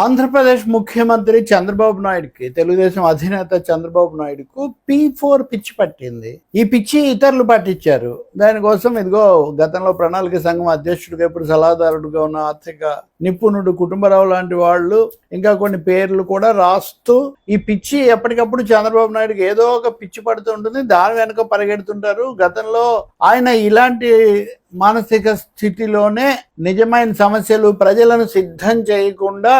ఆంధ్రప్రదేశ్ ముఖ్యమంత్రి చంద్రబాబు నాయుడుకి తెలుగుదేశం అధినేత చంద్రబాబు నాయుడుకు పి ఫోర్ పిచ్చి పట్టింది. ఈ పిచ్చి ఇతరులు పట్టించారు. దానికోసం ఇదిగో గతంలో ప్రణాళిక సంఘం అధ్యక్షుడిగా ఇప్పుడు సలహాదారుడుగా ఉన్న ఆర్థిక నిపుణుడు కుటుంబరావు లాంటి వాళ్ళు ఇంకా కొన్ని పేర్లు కూడా రాస్తూ ఈ పిచ్చి ఎప్పటికప్పుడు చంద్రబాబు నాయుడుకి ఏదో ఒక పిచ్చి పడుతూ ఉంటుంది దాని వెనుక పరిగెడుతుంటారు. గతంలో ఆయన ఇలాంటి మానసిక స్థితిలోనే నిజమైన సమస్యలు ప్రజలను సిద్ధం చేయకుండా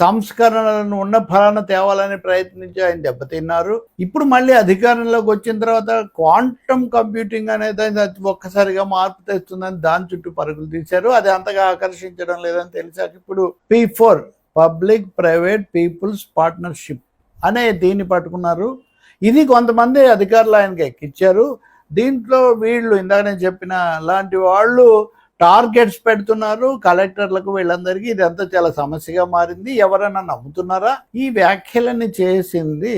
సంస్కరణలను ఉన్న ఫలాన తేవాలని ప్రయత్నించి ఆయన దెబ్బతిన్నారు. ఇప్పుడు మళ్ళీ అధికారంలోకి వచ్చిన తర్వాత క్వాంటమ్ కంప్యూటింగ్ అనేది ఒక్కసారిగా మార్పు తెస్తుందని దాని చుట్టూ పరుగులు తీశారు. అది అంతగా ఆకర్షించడం లేదని తెలిసాక ఇప్పుడు P four public private peoples partnership అనే దీన్ని పట్టుకున్నారు. ఇది కొంతమంది అధికారులు ఆయనకి ఎక్కిచ్చారు. దీంట్లో వీళ్ళు ఇందాక నేను చెప్పిన లాంటి వాళ్ళు టార్గెట్స్ పెడుతున్నారు. కలెక్టర్లకు వీళ్ళందరికీ ఇదంతా చాలా సమస్యగా మారింది. ఎవరైనా నమ్ముతున్నారా ఈ వ్యాఖ్యలని చేసింది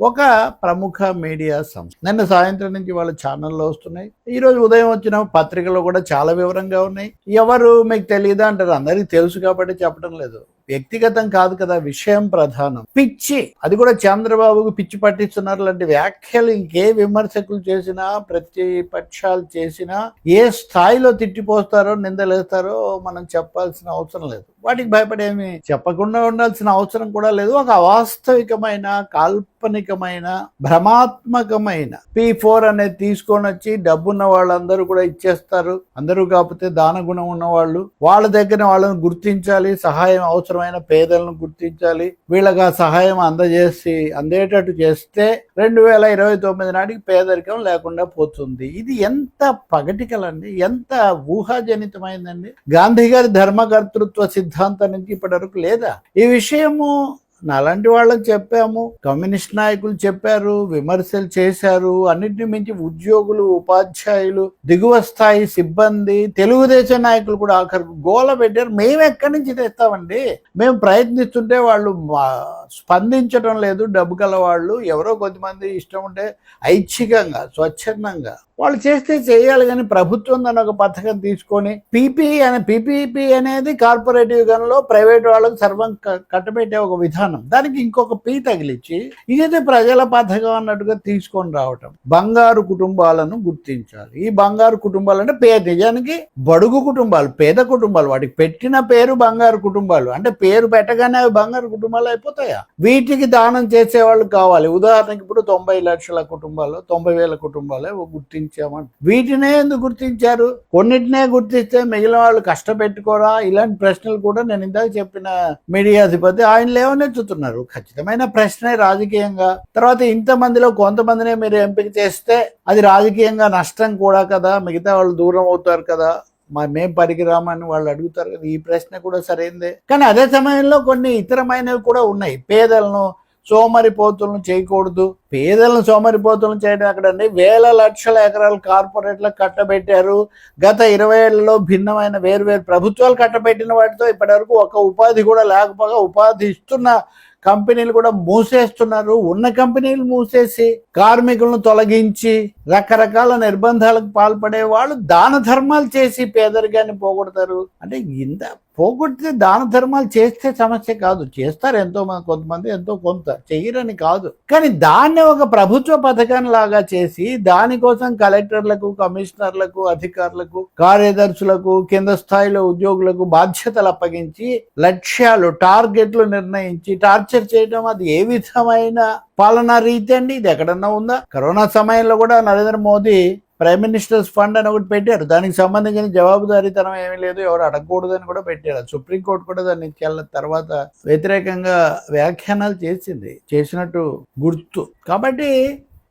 ఒక ప్రముఖ మీడియా సంస్థ. నిన్న సాయంత్రం నుంచి వాళ్ళ ఛానల్లో వస్తున్నాయి. ఈ రోజు ఉదయం వచ్చిన పత్రికలో కూడా చాలా వివరంగా ఉన్నాయి. ఎవరు మీకు తెలియదా అంటారు? అందరికీ తెలుసు కాబట్టి చెప్పడం లేదు. వ్యక్తిగతం కాదు కదా విషయం ప్రధానం. పిచ్చి. అది కూడా చంద్రబాబుకు పిచ్చి పట్టిస్తున్నారు. లాంటి వ్యాఖ్యలు ఇంకే విమర్శకులు చేసినా ప్రతిపక్షాలు చేసినా ఏ స్థాయిలో తిట్టిపోస్తారో నిందలేస్తారో మనం చెప్పాల్సిన అవసరం లేదు. వాటికి భయపడేమి? చెప్పకుండా ఉండాల్సిన అవసరం కూడా లేదు. ఒక అవాస్తవికమైన కాల్పనికమైన భ్రమాత్మకమైన పి ఫోర్ అనేది తీసుకొని వచ్చి డబ్బున్న వాళ్ళందరూ కూడా ఇచ్చేస్తారు. అందరూ కాకపోతే దాన గుణం ఉన్న వాళ్ళు వాళ్ళ దగ్గర వాళ్ళని గుర్తించాలి సహాయం అవసరమైన పేదలను గుర్తించాలి. వీళ్ళకి ఆ సహాయం అందజేసి అందేటట్టు చేస్తే రెండు వేల ఇరవై తొమ్మిది నాటికి పేదరికం లేకుండా పోతుంది. ఇది ఎంత పగటికలండి? ఎంత ఊహాజనితమైందండి? గాంధీ గారి ధర్మకర్తృత్వ సిద్ధాంతం నుంచి ఇప్పటి వరకు లేదా? ఈ విషయము నాలాంటి వాళ్ళకి చెప్పాము. కమ్యూనిస్ట్ నాయకులు చెప్పారు విమర్శలు చేశారు. అన్నిటిని మించి ఉద్యోగులు ఉపాధ్యాయులు దిగువ స్థాయి సిబ్బంది తెలుగుదేశం నాయకులు కూడా ఆఖరు గోల పెట్టారు. మేము ఎక్కడి నుంచి తెస్తామండి? మేము ప్రయత్నిస్తుంటే వాళ్ళు స్పందించడం లేదు. డబ్బు గల వాళ్ళు ఎవరో కొద్దిమంది ఇష్టం ఉంటే ఐచ్ఛికంగా స్వచ్ఛందంగా వాళ్ళు చేస్తే చేయాలి కానీ ప్రభుత్వం దాని ఒక పథకం తీసుకొని పీపీ అనే పీపీపీ అనేది కార్పొరేటివ్ గన్లో ప్రైవేట్ వాళ్ళకు సర్వం కట్టబెట్టే ఒక విధానం దానికి ఇంకొక పీ తగిలిచ్చి ఇదైతే ప్రజల పథకం అన్నట్టుగా తీసుకొని రావటం. బంగారు కుటుంబాలను గుర్తించాలి. ఈ బంగారు కుటుంబాలు అంటే పేద నిజానికి బడుగు కుటుంబాలు పేద కుటుంబాలు. వాటికి పెట్టిన పేరు బంగారు కుటుంబాలు. అంటే పేరు పెట్టగానే అవి బంగారు కుటుంబాలు అయిపోతాయా? వీటికి దానం చేసే వాళ్ళు కావాలి. ఉదాహరణకి ఇప్పుడు తొంభై లక్షల కుటుంబాలు తొంభై వేల కుటుంబాలే గుర్తించామని. వీటినే ఎందుకు గుర్తించారు? కొన్నిటినే గుర్తిస్తే మిగిలిన వాళ్ళు కష్టపెట్టుకోరా? ఇలాంటి ప్రశ్నలు కూడా నేను ఇందాక చెప్పిన మీడియా అధిపతి ఆయన లేవనెత్తుతున్నారు ఖచ్చితమైన ప్రశ్నే రాజకీయంగా. తర్వాత ఇంతమందిలో కొంతమందినే మీరు ఎంపిక చేస్తే అది రాజకీయంగా నష్టం కూడా కదా. మిగతా వాళ్ళు దూరం అవుతారు కదా. మరి మేం పనికిరామని వాళ్ళు అడుగుతారు కదా. ఈ ప్రశ్న కూడా సరైందే. కానీ అదే సమయంలో కొన్ని ఇతరమైనవి కూడా ఉన్నాయి. పేదలను సోమరిపోతులను చేయకూడదు. పేదలను సోమరిపోతులను చేయడం ఎక్కడండి? వేల లక్షల ఎకరాలు కార్పొరేట్లకు కట్టబెట్టారు. గత ఇరవై ఏళ్ళలో భిన్నమైన వేరువేరు ప్రభుత్వాలు కట్టబెట్టిన వాటితో ఇప్పటివరకు ఒక ఉపాధి కూడా లేకపోగా ఉపాధి ఇస్తున్న కంపెనీలు కూడా మూసేస్తున్నారు. ఉన్న కంపెనీలు మూసేసి కార్మికులను తొలగించి రకరకాల నిర్బంధాలకు పాల్పడే వాళ్ళు దాన ధర్మాలు చేసి పేదరికాన్ని పోగొడతారు. అంటే ఇంత పోగొట్టితే దాన ధర్మాలు చేస్తే సమస్య కాదు. చేస్తారు ఎంతో మంది కొంతమంది ఎంతో కొంత. చెయ్యరని కాదు. కానీ దాన్ని ఒక ప్రభుత్వ పథకాన్ని లాగా చేసి దానికోసం కలెక్టర్లకు కమిషనర్లకు అధికారులకు కార్యదర్శులకు కింద స్థాయిలో ఉద్యోగులకు బాధ్యతలు అప్పగించి లక్ష్యాలు టార్గెట్లు నిర్ణయించి టార్చర్ చేయడం అది ఏ విధమైన పాలనా రీతి అండి? ఇది ఎక్కడన్నా ఉందా? కరోనా సమయంలో కూడా Narendra Modi prime minister's fund అని ఒకటి పెట్టారు. దానికి సంబంధించిన జవాబుదారీతనం ఏమీ లేదు. ఎవరు అడగకూడదని కూడా పెట్టారు. సుప్రీంకోర్టు కూడా దాన్ని చాలా తర్వాత వ్యతిరేకంగా వ్యాఖ్యానాలు చేసింది. చేసినట్టు గుర్తు. కాబట్టి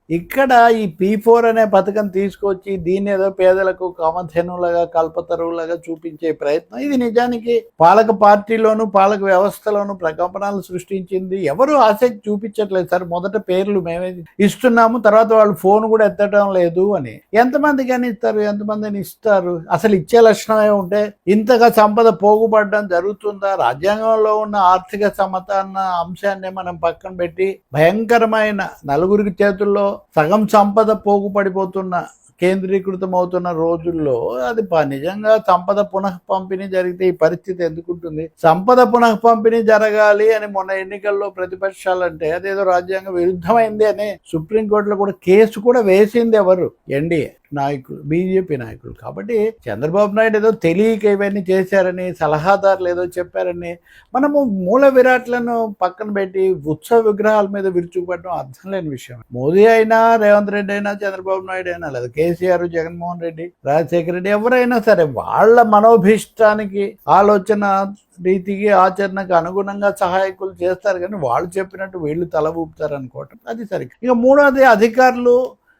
ఇక్కడ ఈ పీ ఫోర్ అనే పథకం తీసుకొచ్చి దీన్ని ఏదో పేదలకు కామధేనులాగా కల్పతరువులాగా చూపించే ప్రయత్నం. ఇది నిజానికి పాలక పార్టీలోను పాలక వ్యవస్థలోను ప్రకంపనలు సృష్టించింది. ఎవరు ఆసక్తి చూపించట్లేదు. సార్ మొదట పేర్లు మేమే ఇస్తున్నాము తర్వాత వాళ్ళు ఫోన్ కూడా ఎత్తడం లేదు అని. ఎంతమంది కానీ ఇస్తారు? ఎంతమందిని ఇస్తారు? అసలు ఇచ్చే లక్షణమే ఉంటే ఇంతగా సంపద పోగుపడడం జరుగుతుందా? రాజ్యాంగంలో ఉన్న ఆర్థిక సమత అన్న అంశాన్ని మనం పక్కన పెట్టి భయంకరమైన నలుగురికి చేతుల్లో సగం సంపద పోగుపడిపోతున్న కేంద్రీకృతం అవుతున్న రోజుల్లో అది ప- నిజంగా సంపద పునః పంపిణీ జరిగితే ఈ పరిస్థితి ఎందుకుంటుంది? సంపద పునః పంపిణీ జరగాలి అని మొన్న ఎన్నికల్లో ప్రతిపక్షాలంటే అదేదో రాజ్యాంగ విరుద్ధమైంది అని సుప్రీంకోర్టులో కూడా కేసు కూడా వేసింది ఎవరు? ఎన్డీఏ. నాయకులు బీజేపీ నాయకులు. కాబట్టి చంద్రబాబు నాయుడు ఏదో తెలియక ఇవన్నీ చేశారని సలహాదారులు ఏదో చెప్పారని మనము మూల విరాట్లను పక్కన పెట్టి ఉత్సవ విగ్రహాల మీద విరుచుకుపడడం అర్థం లేని విషయం. మోదీ అయినా రేవంత్ రెడ్డి అయినా చంద్రబాబు నాయుడు అయినా లేదా కేసీఆర్ జగన్మోహన్ రెడ్డి రాజశేఖర రెడ్డి ఎవరైనా సరే వాళ్ళ మనోభీష్టానికి ఆలోచన రీతికి ఆచరణకు అనుగుణంగా సహాయకులు చేస్తారు కానీ వాళ్ళు చెప్పినట్టు వీళ్ళు తల ఊపుతారు అనుకోవటం అది సరిగ్గా. ఇక మూడోది అధికారులు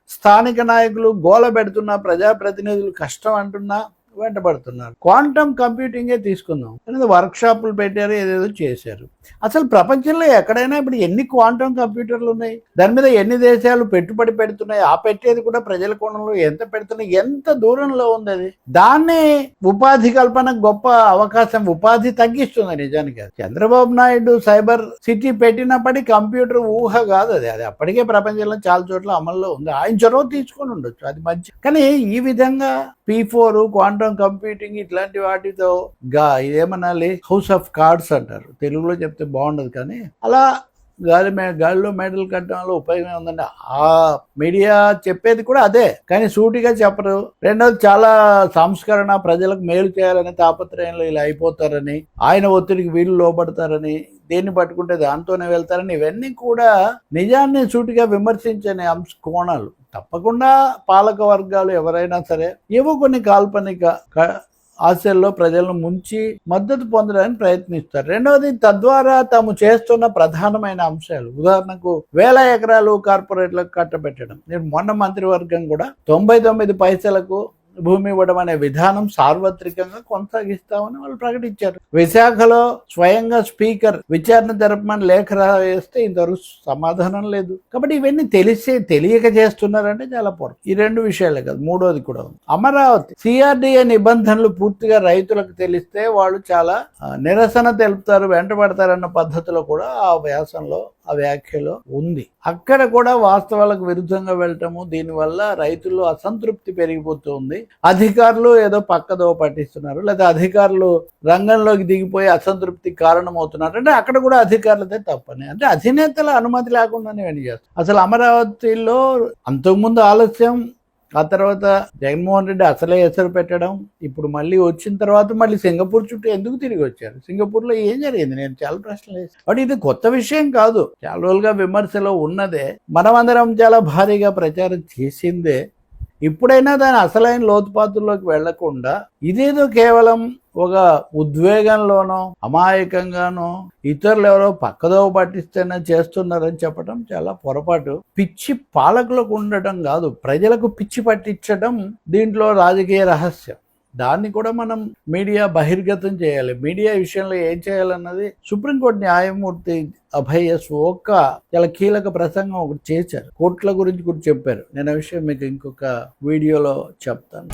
స్థానిక నాయకులు గోల పెడుతున్నా ప్రజాప్రతినిధులు కష్టం అంటున్నా వెంటబడుతున్నారు. క్వాంటమ్ కంప్యూటింగే తీసుకుందాం. అనేది వర్క్ షాపులు పెట్టారు ఏదేదో చేశారు. అసలు ప్రపంచంలో ఎక్కడైనా ఇప్పుడు ఎన్ని క్వాంటమ్ కంప్యూటర్లు ఉన్నాయి? దాని మీద ఎన్ని దేశాలు పెట్టుబడి పెడుతున్నాయి? ఆ పెట్టేది కూడా ప్రజల కోణంలో ఎంత పెడుతున్నాయి? ఎంత దూరంలో ఉంది అది? దాన్ని ఉపాధి కల్పన గొప్ప అవకాశం ఉపాధి తగ్గిస్తుంది నిజానికి చంద్రబాబు నాయుడు సైబర్ సిటీ పెట్టినప్పటి కంప్యూటర్ ఊహ కాదు అది. అది అప్పటికే ప్రపంచంలో చాలా చోట్ల అమల్లో ఉంది. ఆయన చొరవ తీసుకొని ఉండొచ్చు. అది మంచి. కానీ ఈ విధంగా పీ ఫోర్ క్వాంటమ్ కంప్యూటింగ్ ఇట్లాంటి వాటితో గా ఇదేమనాలి? హౌస్ ఆఫ్ కార్డ్స్ అంటారు. తెలుగులో చెప్తే బాగుండదు కానీ. అలా గాలి గాలిలో మెడల్ కట్టడం వల్ల ఉపయోగం ఉందండి. ఆ మీడియా చెప్పేది కూడా అదే. కానీ సూటిగా చెప్పరు. రెండోది చాలా సంస్కరణ ప్రజలకు మేలు చేయాలని తాపత్రయంలో ఇలా అయిపోతారని ఆయన ఒత్తిడికి వీళ్ళు లోపడతారని దేన్ని పట్టుకుంటే దాంతోనే వెళ్తారని ఇవన్నీ కూడా నిజాన్ని సూటిగా విమర్శించని అంశ కోణాలు. తప్పకుండా పాలక వర్గాలు ఎవరైనా సరే ఏవో కొన్ని కాల్పనిక ఆశల్లో ప్రజలను ముంచి మద్దతు పొందడానికి ప్రయత్నిస్తారు. రెండవది తద్వారా తాము చేస్తున్న ప్రధానమైన అంశాలు. ఉదాహరణకు వేల ఎకరాలు కార్పొరేట్లకు కట్టబెట్టడం. నేను మొన్న మంత్రివర్గం కూడా తొంభై తొమ్మిది పైసలకు భూమి ఇవ్వడం అనే విధానం సార్వత్రికంగా కొనసాగిస్తామని వాళ్ళు ప్రకటించారు. విశాఖలో స్వయంగా స్పీకర్ విచారణ జరపమని లేఖ రాస్తే ఇంతవరకు సమాధానం లేదు. కాబట్టి ఇవన్నీ తెలిసి తెలియక చేస్తున్నారంటే చాలా పొరపాటు ఈ రెండు విషయాలే కదా మూడోది కూడా ఉంది. అమరావతి సిఆర్డిఏ నిబంధనలు పూర్తిగా రైతులకు తెలిస్తే వాళ్ళు చాలా నిరసన తెలుపుతారు వెంటబడతారన్న పద్ధతిలో కూడా ఆ వ్యాసంలో ఆ వ్యాఖ్యలో ఉంది. అక్కడ కూడా వాస్తవాలకు విరుద్ధంగా వెళ్ళటము దీనివల్ల రైతుల్లో అసంతృప్తి పెరిగిపోతుంది. అధికారులు ఏదో పక్కదో పట్టిస్తున్నారు లేదా అధికారులు రంగంలోకి దిగిపోయి అసంతృప్తి కారణమవుతున్నారు అంటే అక్కడ కూడా అధికారులదే తప్పని. అంటే అధినేతల అనుమతి లేకుండానే వెళ్ళి చేస్తారు అసలు అమరావతిలో అంతకుముందు ఆలస్యం ఆ తర్వాత జగన్మోహన్ రెడ్డి అసలే ఎసరు పెట్టడం ఇప్పుడు మళ్ళీ వచ్చిన తర్వాత మళ్ళీ సింగపూర్ చుట్టూ ఎందుకు తిరిగి వచ్చారు? సింగపూర్లో ఏం జరిగింది? నేను చాలా ప్రశ్నలు వేసాను బట్ ఇది కొత్త విషయం కాదు. చాలా రోజులుగా విమర్శలో ఉన్నదే మనమందరం చాలా భారీగా ప్రచారం చేసిందే. ఇప్పుడైనా దాని అసలైన లోతుపాతుల్లోకి వెళ్ళకుండా ఇదేదో కేవలం ఒక ఉద్వేగంలోనో అమాయకంగానో ఇతరులు ఎవరో పక్కదో పట్టిస్తేనే చేస్తున్నారని చెప్పడం చాలా పొరపాటు. పిచ్చి పాలకులకు ఉండటం కాదు ప్రజలకు పిచ్చి పట్టించడం దీంట్లో రాజకీయ రహస్యం. దాన్ని కూడా మనం మీడియా బహిర్గతం చేయాలి. మీడియా విషయంలో ఏం చేయాలన్నది సుప్రీంకోర్టు న్యాయమూర్తి అభయ ఎస్ ఒక్క చాలా కీలక ప్రసంగం ఒకటి చేశారు. కోర్టుల గురించి కూడా చెప్పారు. నేను ఆ విషయం మీకు ఇంకొక వీడియోలో చెప్తాను.